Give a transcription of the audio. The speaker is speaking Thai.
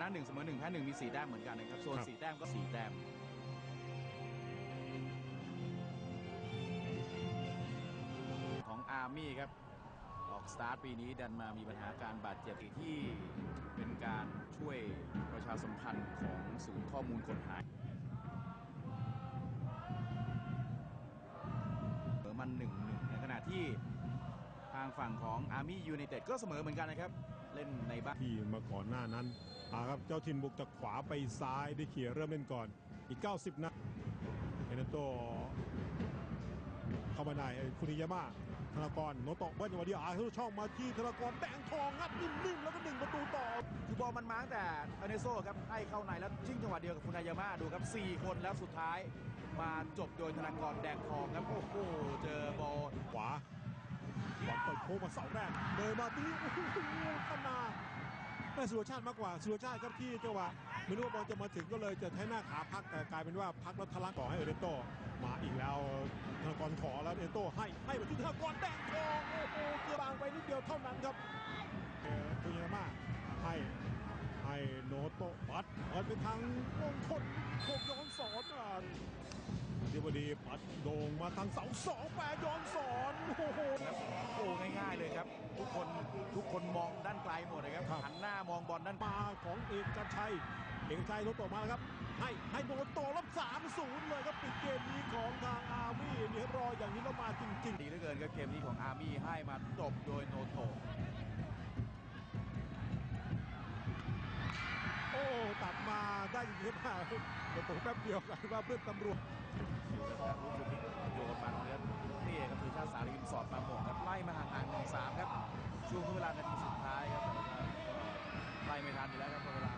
นะ1เสมอ1แพ้1มี4แต้มเหมือนกันนะครับส่วนครับ 4แต้มก็4แต้มของอาร์มี่ครับ ออกสตาร์ทปีนี้ดันมามีปัญหาการบาดเจ็บที่เป็นการช่วยประชาสัมพันธ์ของศูนย์ข้อมูลคนหายางฝั่งของอาร์มี่ยูไนเต็ดก็เสมอเหมือนกันนะครับ เล่นในบ้านที่มาก่อนหน้านั้นอาครับเจ้าถิ่นบุกจากขวาไปซ้ายได้เขี่ยเริ่มเล่นก่อนอีก 90 นัดเอเนโตเข้ามาในคุนิยาม่าธนากรโนโตะเบิ้ลจังหวะเดียวอาทุกช่องมาที่ธนากรแดงทองงัดนิ่มๆแล้วก็หนึ่งประตูต่อ คือบอลมันมาตั้งแต่อเนโซครับให้เข้าในแล้วชิงจังหวะเดียวกับฟุนายาม่าดูครับ 4 คนแล้วสุดท้ายมาจบโดยธนากรแดงทองครับโอ้โหเจอบอล ขวาบอลเปิดโค้งมาเสาแรกเดินมาตีโอ้โหขนาไม่สุรชาติมากกว่าสุรชาติครับที่จังหวะไม่รู้ว่าบอลจะมาถึงก็เลยจะใช้หน้าขาพักแต่กลายเป็นว่าพักแล้วทะลักต่อให้เอเดโตมาอีกแล้วธนากรขอแล้วเอเดโตให้ให้ไปที่ธนากรแดงทองโอ้โหเกือบบางไปนิดเดียวเท่านั้นครับเออคุยามาให้ให้โนโตะปัดปัดไปทางมงคลโคกย้อนสอนอะเดี๋ยวดีปัดโด่งมาทางเสาสองแปรยอนสอนโอ้โห ครับโอ้ง่ายๆเลยครับ ทุกคนทุกคนมองด้านไกลหมดเลยครับครับหันหน้ามองบอลด้านมาของเอกชัยเอกชัยโนโตะมาแล้วครับให้ให้โนโตะรับสามศูนย์เลยครับปิดเกมนี้ของทางอาร์มี่เนี่ยรออย่างนี้แล้วมาจริงดีเหลือเกินครับเกมนี้ของอาร์มี่ให้มาจบโดยโนโตะๆโอ้ตัดมาได้ยิงขึ้นมาโนโตะแป๊บเดียวกลายว่าเพื่อนตำรวจคิวนะครับลูกชุดนี้โยนมาตรงนี้นี่ครับคือชาติสาลีมสอดมาหมงครับไล่มาห่างๆหนึ่งสามครับ ช่วงเวลานาทีสุดท้ายครับแต่ว่าก็ไล่ไม่ทันอยู่แล้วครับเวลา